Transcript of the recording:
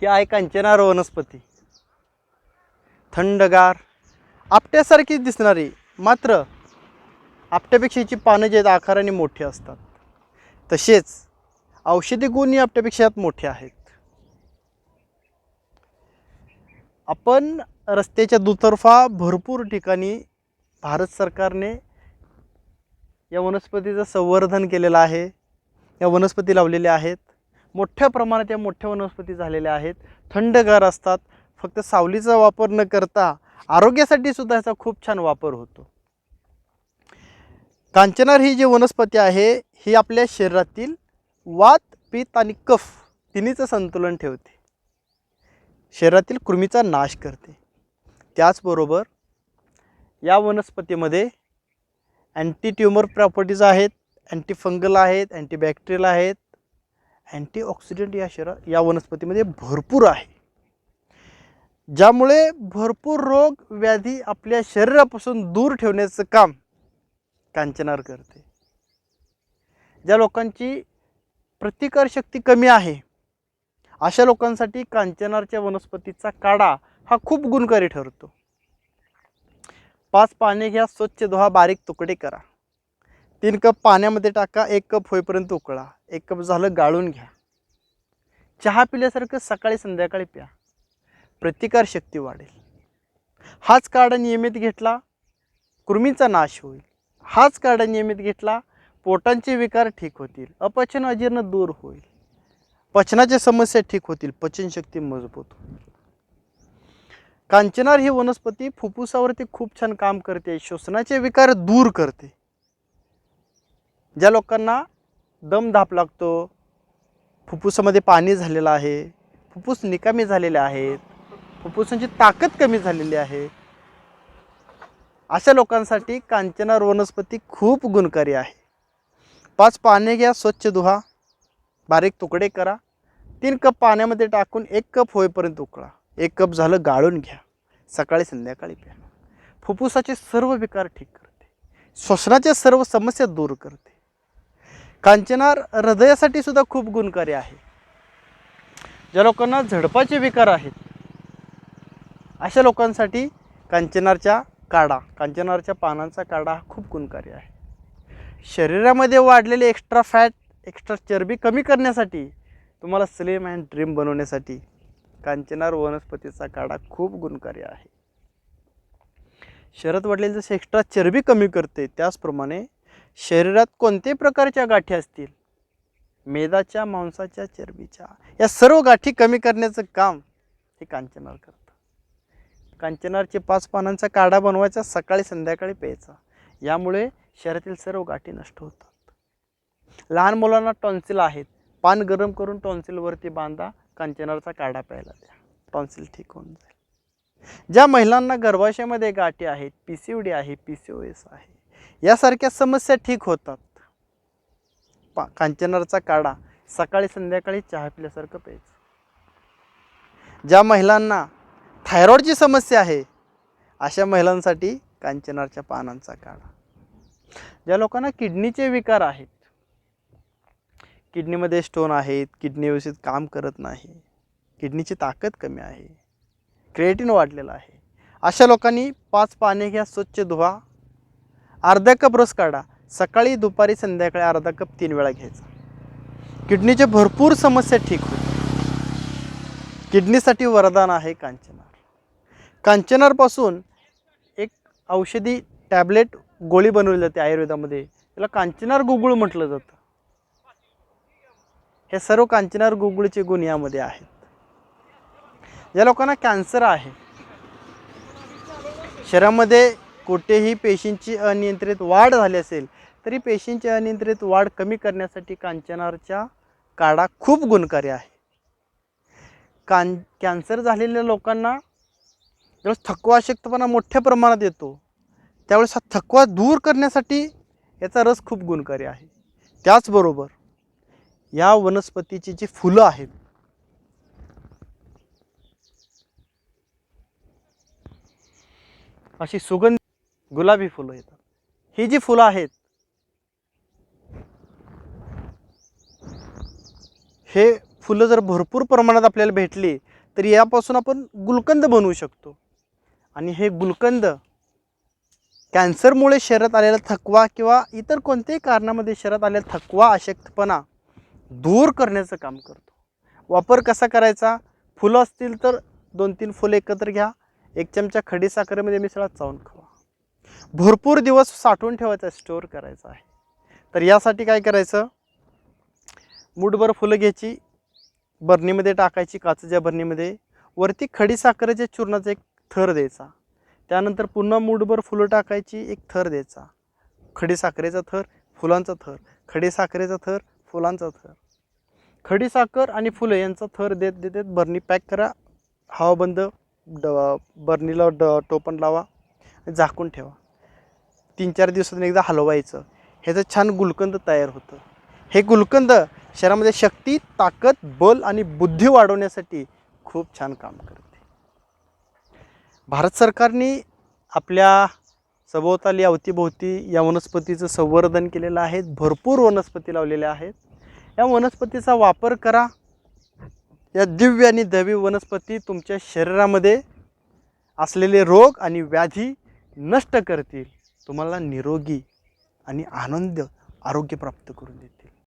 ही आहे कांचनार वनस्पती. थंडगार आपट्यासारखीच दिसणारी मात्र आपट्यापेक्षा हिची पानं जे आहेत आकाराने मोठी असतात. तसेच औषधी गुणही आपट्यापेक्षा यात मोठे आहेत. आपण रस्त्याच्या दुतर्फा भरपूर ठिकाणी भारत सरकारने या वनस्पतीचं संवर्धन केलेलं आहे या वनस्पती लावलेल्या आहेत. मोठ्या प्रमाणात या मोठ्या वनस्पती झालेल्या आहेत. थंडगार असतात. फक्त सावलीचा वापर न करता आरोग्यासाठी सुद्धा याचा खूप छान वापर होतो. कांचनार ही जी वनस्पती आहे ही आपल्या शरीरातील वात पित्त आणि कफ तिन्हीचं संतुलन ठेवते. शरीरातील कृमीचा नाश करते. त्याचबरोबर या वनस्पतीमध्ये अँटी ट्युमर प्रॉपर्टीज आहेत अँटी फंगल आहेत अँटीबॅक्टेरियल आहेत अँटीऑक्सिडंट या शरीरा या वनस्पतीमध्ये भरपूर आहे. ज्यामुळे भरपूर रोग व्याधी आपल्या शरीरापासून दूर ठेवण्याचं काम कांचनार करते. ज्या लोकांची प्रतिकारशक्ती कमी आहे अशा लोकांसाठी कांचनारच्या वनस्पतीचा काढा हा खूप गुणकारी ठरतो. पाच पाने घ्या स्वच्छ धुवा बारीक तुकडे करा. तीन कप पाण्यामध्ये टाका एक कप होईपर्यंत उकळा. एक कप झालं गाळून घ्या. चहा पिल्यासारखं सकाळी संध्याकाळी प्या. प्रतिकारशक्ती वाढेल. हाच काढा नियमित घेतला कृमीचा नाश होईल. हाच काढा नियमित घेतला पोटांचे विकार ठीक होतील. अपचन अजीर्ण दूर होईल. पचनाच्या समस्या ठीक होतील. पचनशक्ती मजबूत होईल. कांचनार ही वनस्पती फुफ्फुसावरती खूप छान काम करते. श्वसनाचे विकार दूर करते. ज्या लोकांना दम धाप लागतो फुफ्फुसामध्ये पाणी झालेलं आहे फुफ्फुस निकामी झालेले आहेत फुफ्फुसांची ताकद कमी झालेली आहे अशा लोकांसाठी कांचनार वनस्पती खूप गुणकारी आहे. पाच पाने घ्या स्वच्छ धुवा बारीक तुकडे करा तीन कप पाण्यामध्ये टाकून एक कप होईपर्यंत उकळा एक कप झालं गाळून घ्या सकाळी संध्याकाळी प्या. फुफ्फुसाचे सर्व विकार ठीक करते श्वसनाच्या सर्व समस्या दूर करते कांचनार हृदयासाठी सुद्धा खूप गुणकारी आहे. ज्या लोकांना झडपाचे विकार आहेत अशा लोकांसाठी कांचनारच्या काढा कांचनारच्या पानांचा काढा हा खूप गुणकारी आहे. शरीरामध्ये वाढलेले एक्स्ट्रा फॅट एक्स्ट्रा चरबी कमी करण्यासाठी तुम्हाला स्लिम अँड ड्रीम बनवण्यासाठी कांचनार वनस्पतीचा काढा खूप गुणकारी आहे. शरद वाढलेली जसे एक्स्ट्रा चरबी कमी करते त्याचप्रमाणे शरीरात कोणते प्रकारच्या गाठी असतील? मेदाच्या मांसाच्या चरबीच्या या सर्व गाठी कमी करण्याचं काम हे कांचनार करतं. कांचनारचे पाच पानांचा काढा बनवायचा सकाळी संध्याकाळी प्यायचा. यामुळे शरीरातील सर्व गाठी नष्ट होतात. लहान मुलांना टॉन्सिल आहेत. पान गरम करून टॉन्सिलवरती बांधा कांचनारचा काढा प्यायला द्या. टॉन्सिल ठीक होऊन जाईल. ज्या महिलांना गर्भाशयामध्ये गाठी आहेत पी सी ओ डी आहे पी सी ओ एस आहे यासारख्या समस्या ठीक होतात. पा कांचनारचा काढा सकाळी संध्याकाळी चहा पिल्यासारखं प्यायचं. ज्या महिलांना थायरॉईडची समस्या आहे अशा महिलांसाठी कांचनारच्या पानांचा काढा. ज्या लोकांना किडनीचे विकार आहेत किडनीमध्ये स्टोन आहेत किडनी व्यवस्थित काम करत नाही किडनीची ताकद कमी आहे क्रिएटिन वाढलेलं आहे अशा लोकांनी पाच पाने घ्या स्वच्छ धुवा अर्धा कप रस काढा. सकाळी दुपारी संध्याकाळी अर्धा कप तीन वेळा घ्यायचा. किडनीच्या भरपूर समस्या ठीक होतात किडनीसाठी वरदान आहे कांचनार. कांचनारपासून एक औषधी टॅबलेट गोळी बनवली जाते आयुर्वेदामध्ये. त्याला कांचनार गुगुळ म्हटलं जातं. हे सर्व कांचनार गुगुळचे गुण यामध्ये आहेत. ज्या लोकांना कॅन्सर आहे. शरीरामध्ये कुठेही पेशींची अनियंत्रित वाढ झाली असेल तरी पेशींची अनियंत्रित वाढ कमी करण्यासाठी कांचनारच्या काढा खूप गुणकारी आहे. कां कॅन्सर झालेल्या लोकांना ज्यावेळेस थकवा अशक्तपणा मोठ्या प्रमाणात येतो त्यावेळेस हा थकवा दूर करण्यासाठी याचा रस खूप गुणकारी आहे. त्याचबरोबर या वनस्पतीची जी फुलं आहेत अशी सुगंध गुलाबी फुलं येतात. ही जी फुलं आहेत हे फुलं जर भरपूर प्रमाणात आपल्याला भेटली तर यापासून आपण गुलकंद बनवू शकतो. आणि हे गुलकंद कॅन्सरमुळे शरीरात आलेला थकवा किंवा इतर कोणत्याही कारणामध्ये शरीरात आलेला थकवा अशक्तपणा दूर करण्याचं काम करतो. वापर कसा करायचा? फुलं असतील तर दोन तीन फुलं एकत्र घ्या. एक चमचा खडी साखरेमध्ये मिसळा चावून खावा. भरपूर दिवस साठवून ठेवायचा आहे स्टोअर करायचा आहे. तर यासाठी काय करायचं? मुठभर फुलं घ्यायची बरणीमध्ये टाकायची काचेच्या बरणीमध्ये. वरती खडी साखरेच्या चूर्णाचा एक थर द्यायचा. त्यानंतर पुन्हा मुठभर फुलं टाकायची एक थर द्यायचा. खडीसाखरेचा थर फुलांचा थर. खडीसाखरेचा थर फुलांचा थर. खडी साखर आणि फुलं यांचा थर देत देत देत बरणी पॅक करा. हवाबंद ड बरणीला ड टोपण लावा. झाकून ठेवा. तीन चार दिवसातून एकदा हलवायचं. ह्याचं छान गुलकंद तयार होतं. हे गुलकंद शरीरामध्ये शक्ती ताकद बल आणि बुद्धी वाढवण्यासाठी खूप छान काम करते. भारत सरकारने आपल्या सभोवताली अवतीभोवती या वनस्पतीचं संवर्धन केलेलं आहे. भरपूर वनस्पती लावलेल्या आहेत. या वनस्पतीचा वापर करा. या दिव्य आणि दवी वनस्पती तुमच्या शरीरामध्ये असलेले रोग आणि व्याधी नष्ट करतील. तुम्हाला निरोगी आणि आनंद आरोग्य प्राप्त करून देते.